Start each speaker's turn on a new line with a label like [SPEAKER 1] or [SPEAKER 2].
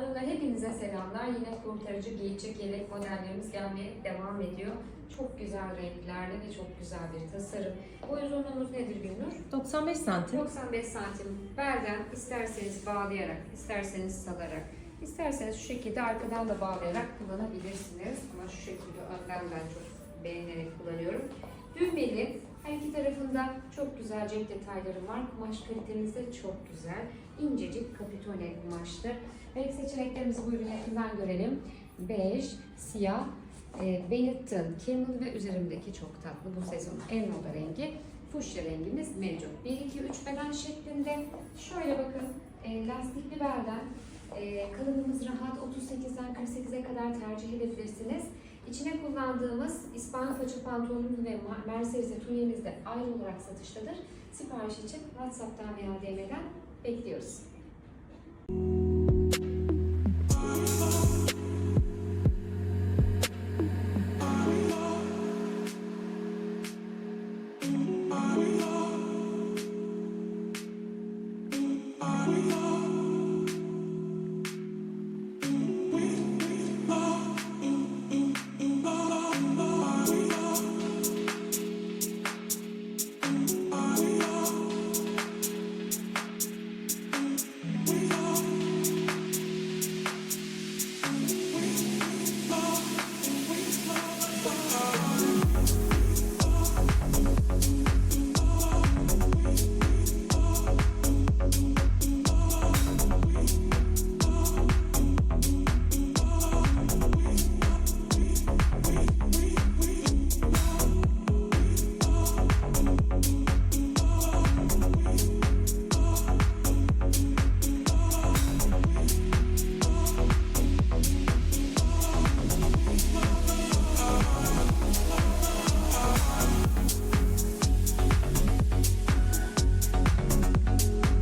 [SPEAKER 1] Hanımlar hepinize selamlar. Yine kurtarıcı giyecek yelek modellerimiz gelmeye devam ediyor. Çok güzel renklerle ve çok güzel bir tasarım. Boy uzunluğumuz nedir Gülnur?
[SPEAKER 2] 95 santim.
[SPEAKER 1] 95 santim. Belden isterseniz bağlayarak, isterseniz salarak, isterseniz şu şekilde arkadan da bağlayarak kullanabilirsiniz. Ama şu şekilde önden ben çok beğenerek kullanıyorum. Düğmeli, her iki tarafında çok güzel cep detayları var. Kumaş kalitemiz de çok güzel. İncecik kapitone kumaştır. Renk seçeneklerimizi buyurun yakından görelim. Bej, siyah, e, Benetton, Camel ve üzerimdeki çok tatlı bu sezonun en moda rengi. Fuşya rengimiz mevcut. 1, 2, 3 beden şeklinde. Şöyle bakın, e, lastikli belden. E, kalınlığımız rahat 38'den 48'e kadar tercih edebilirsiniz. İçine kullandığımız İspanya paça pantolonumuz ve Mercedes'e tunyemiz de ayrı olarak satıştadır. Sipariş için WhatsApp'tan veya DM'den bekliyoruz.